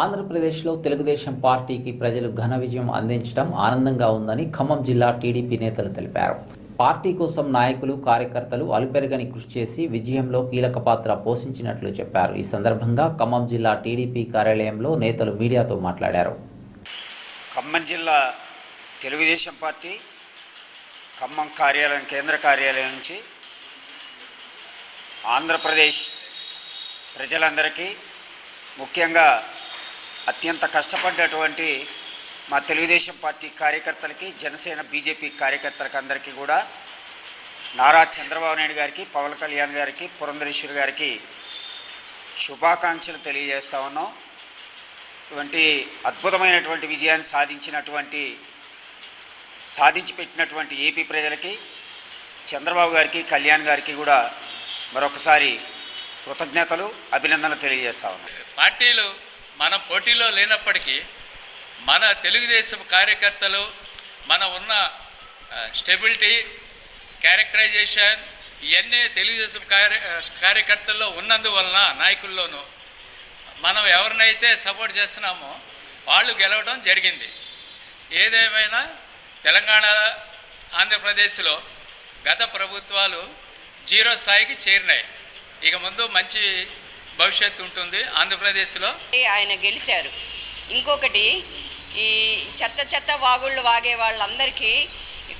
ఆంధ్రప్రదేశ్లో తెలుగుదేశం పార్టీకి ప్రజలు ఘన విజయం అందించడం ఆనందంగా ఉందని ఖమ్మం జిల్లా టీడీపీ నేతలు తెలిపారు. పార్టీ కోసం నాయకులు కార్యకర్తలు అలుపెరగని కృషి చేసి విజయంలో కీలక పాత్ర పోషించినట్లు చెప్పారు. ఈ సందర్భంగా ఖమ్మం జిల్లా టీడీపీ కార్యాలయంలో నేతలు మీడియాతో మాట్లాడారు. ఖమ్మం జిల్లా తెలుగుదేశం పార్టీ ఖమ్మం కార్యాలయం కేంద్ర కార్యాలయం నుంచి ఆంధ్రప్రదేశ్ ప్రజలందరికీ ముఖ్యంగా అత్యంత కష్టపడ్డటువంటి మా తెలుగుదేశం పార్టీ కార్యకర్తలకి జనసేన బీజేపీ కార్యకర్తలకు అందరికీ కూడా నారా చంద్రబాబు నాయుడు గారికి పవన్ కళ్యాణ్ గారికి పురంధరేశ్వరి గారికి శుభాకాంక్షలు తెలియజేస్తా ఉన్నాం. ఇటువంటి అద్భుతమైనటువంటి విజయాన్ని సాధించినటువంటి సాధించి పెట్టినటువంటి ఏపీ ప్రజలకి చంద్రబాబు గారికి కళ్యాణ్ గారికి కూడా మరొకసారి కృతజ్ఞతలు అభినందనలు తెలియజేస్తా ఉన్నాం. పార్టీలు మనం పోటీలో లేనప్పటికీ మన తెలుగుదేశం కార్యకర్తలు మన ఉన్న స్టెబిలిటీ క్యారెక్టరైజేషన్ ఇవన్నీ తెలుగుదేశం కార్య కార్యకర్తల్లో ఉన్నందువలన నాయకుల్లోనూ మనం ఎవరినైతే సపోర్ట్ చేస్తున్నామో వాళ్ళు గెలవడం జరిగింది. ఏదేమైనా తెలంగాణ ఆంధ్రప్రదేశ్లో గత ప్రభుత్వాలు జీరో స్థాయికి చేరినాయి. ఇక ముందు మంచి భవిష్యత్తు ఉంటుంది ఆంధ్రప్రదేశ్లో. ఆయన గెలిచారు. ఇంకొకటి ఈ చెత్త చెత్త వాగుళ్ళు వాగే వాళ్ళందరికీ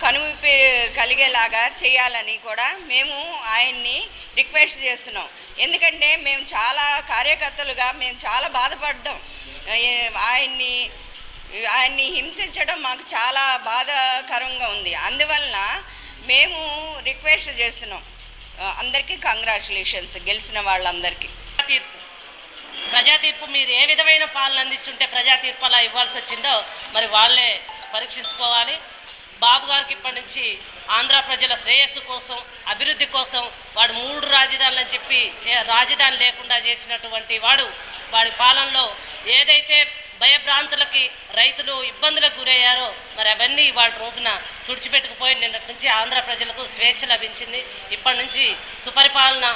కనువిప్పి కలిగేలాగా చేయాలని కూడా మేము ఆయన్ని రిక్వెస్ట్ చేస్తున్నాం. ఎందుకంటే మేము చాలా కార్యకర్తలుగా మేము చాలా బాధపడ్డాం. ఆయన్ని ఆయన్ని హింసించడం మాకు చాలా బాధాకరంగా ఉంది. అందువలన మేము రిక్వెస్ట్ చేస్తున్నాం. అందరికీ కంగ్రాచులేషన్స్ గెలిచిన వాళ్ళందరికీ. తీర్పు ప్రజా తీర్పు మీరు ఏ విధమైన పాలన అందించుంటే ప్రజా తీర్పు అలా ఇవ్వాల్సి వచ్చిందో మరి వాళ్ళే పరీక్షించుకోవాలి. బాబు గారికి ఇప్పటి నుంచి ఆంధ్ర ప్రజల శ్రేయస్సు కోసం అభివృద్ధి కోసం వాడు మూడు రాజధానులు అని చెప్పి ఏ రాజధాని లేకుండా చేసినటువంటి వాడు వాడి పాలనలో ఏదైతే భయభ్రాంతులకి రైతులు ఇబ్బందులకు గురయ్యారో మరి అవన్నీ వాటి రోజున తుడిచిపెట్టుకుపోయి నిన్నటి నుంచి ఆంధ్ర ప్రజలకు స్వేచ్ఛ లభించింది. ఇప్పటి నుంచి సుపరిపాలన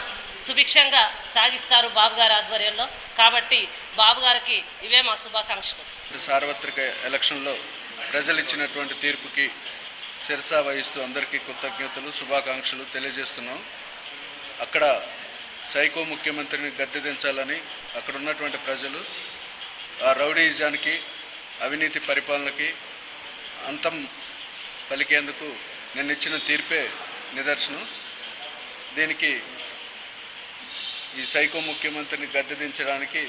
సుభిక్షంగా సాగిస్తారు బాబు గారి ఆధ్వర్యంలో. కాబట్టి బాబు గారికి ఇవే మా శుభాకాంక్షలు. సార్వత్రిక ఎలక్షన్లో ప్రజలు ఇచ్చినటువంటి తీర్పుకి శిరసా వహిస్తూ అందరికీ కృతజ్ఞతలు శుభాకాంక్షలు తెలియజేస్తున్నాం. అక్కడ సైకో ముఖ్యమంత్రిని గద్దె దించాలని అక్కడ ఉన్నటువంటి ప్రజలు ఆ రౌడీజానికి అవినీతి పరిపాలనకి అంతం పలికేందుకు నేను ఇచ్చిన తీర్పే నిదర్శనం. దీనికి ఈ సైకో ముఖ్యమంత్రిని గద్దె దించడానికి